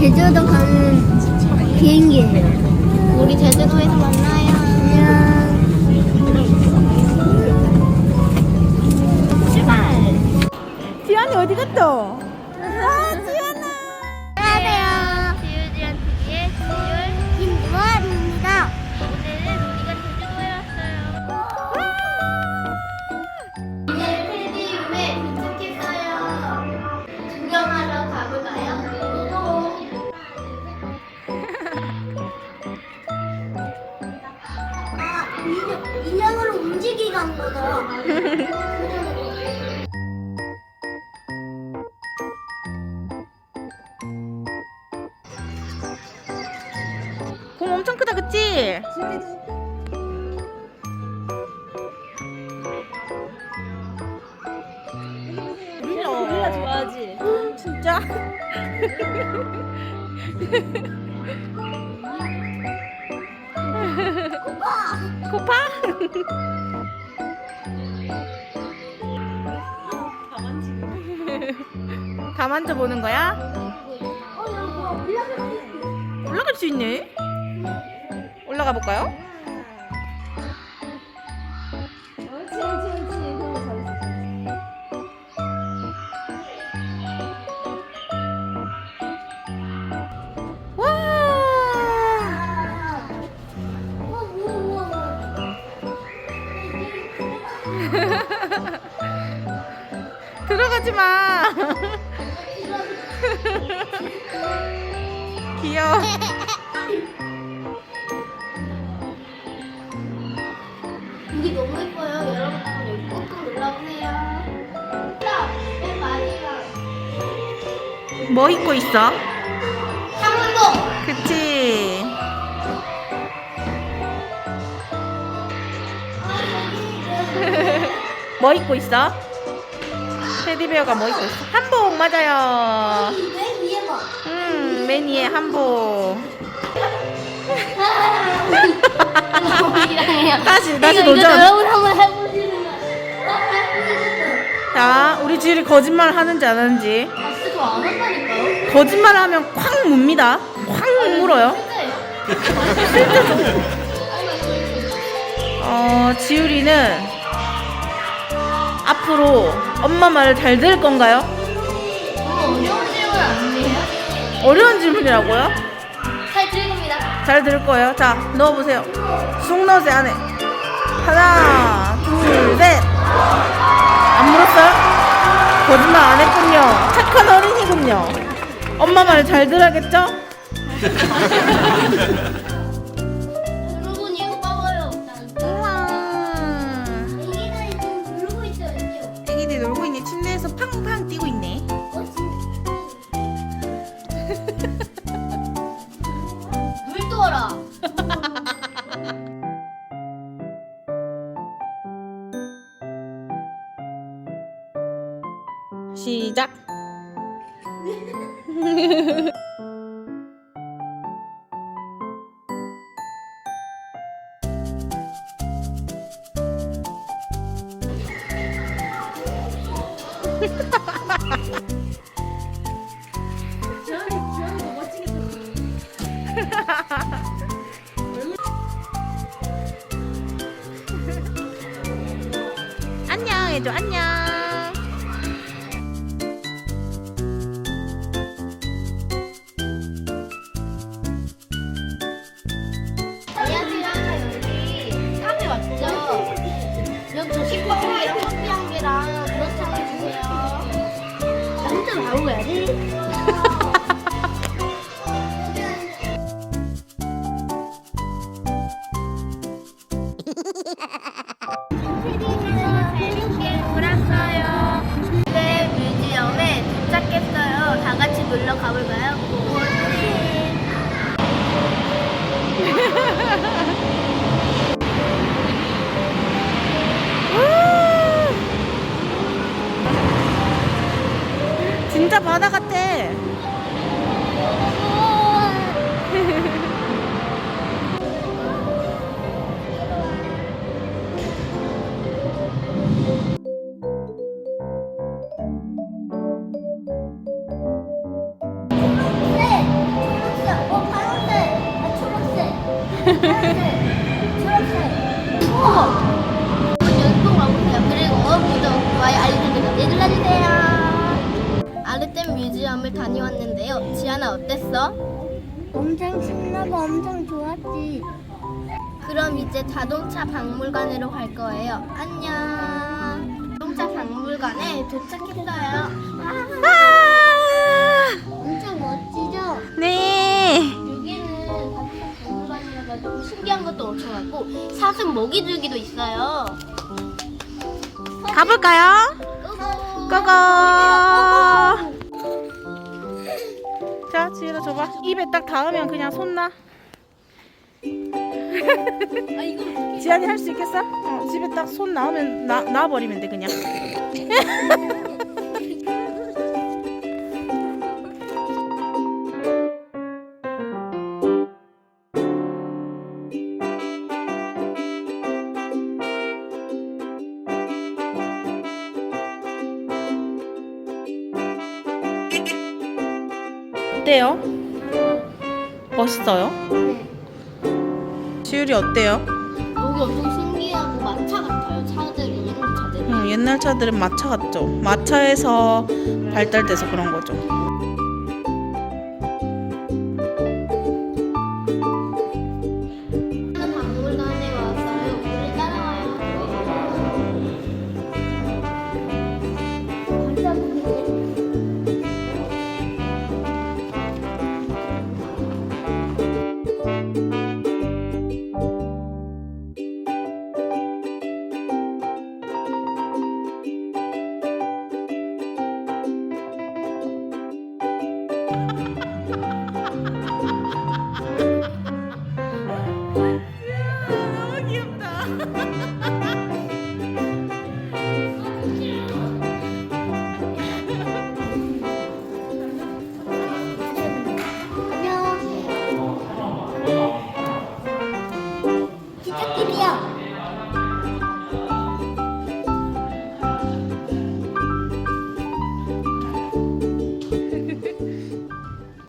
제주도 가는 비행기예요. 우리 제주도에서 만나요. 안녕. 출발. 지안이 어디 갔어? 공 엄청 크다, 그치? 릴라. 릴라 좋아하지? 진짜? 코파? 다 만져보는 거야? 올라갈 수 있네. 올라가 볼까요? 들어가지 마. 귀여워. 여기 너무 예뻐요. 여러분 여기 꾹꾹 눌러보세요. 자, 맨 마지막. 뭐 입고 있어? 한번더 그치? 뭐 입고 있어? 테디베어가 뭐 입고 있어? 한복 맞아요. 위에 한복. 다시, 다시 이거, 이거 도전. 여러분 한번 해보시는. 자, 우리 지율이 거짓말 하는지 안 하는지. 아, 한다니까요? 거짓말 하면 쾅 묻니다. 쾅 물어요. 어, 지율이는 앞으로 엄마 말을 잘 들을 건가요? 어려운 질문이라고요? 잘 들겁니다. 잘 들을 거예요. 자, 넣어보세요. 쑥 넣으세요, 안에. 하나, 둘, 셋. 안 물었어요? 거짓말 안 했군요. 착한 어린이군요. 엄마 말 잘 들어야겠죠? 여러분 이거 봐봐요. 우와. 애기들이 지금 누르고 있어요. 애기들이 놀고 있네. 침대에서 팡팡 뛰고 있네. 어, 물 떠라. 시작. 해줘 안녕. 안녕하세요. 여기 카페 왔죠? 여기 저 식빵이랑 커피 한 개랑 그렇게 해주세요. 나 혼자 바로 가야지. 진짜 바다 같아. 지안아 어땠어? 엄청 신나고 엄청 좋았지. 그럼 이제 자동차 박물관으로 갈 거예요. 안녕. 자동차 박물관에 도착했어요. 아! 엄청 멋지죠? 네. 여기는 자동차 박물관이라가지고 신기한 것도 엄청 많고 사슴 먹이줄기도 있어요. 가볼까요? 고고. 자, 지은아 줘봐. 입에 딱 닿으면 그냥 손 나. 아 이거 지안이 할 수 있겠어? 어, 집에 딱 손 나오면 나, 놔버리면 돼 그냥. 어때요? 멋있어요? 지율이 어때요? 여기 엄청 신기하고 마차 같아요. 차들이 옛날 차들이. 응, 옛날 차들은 마차 같죠. 마차에서 발달돼서 그런 거죠.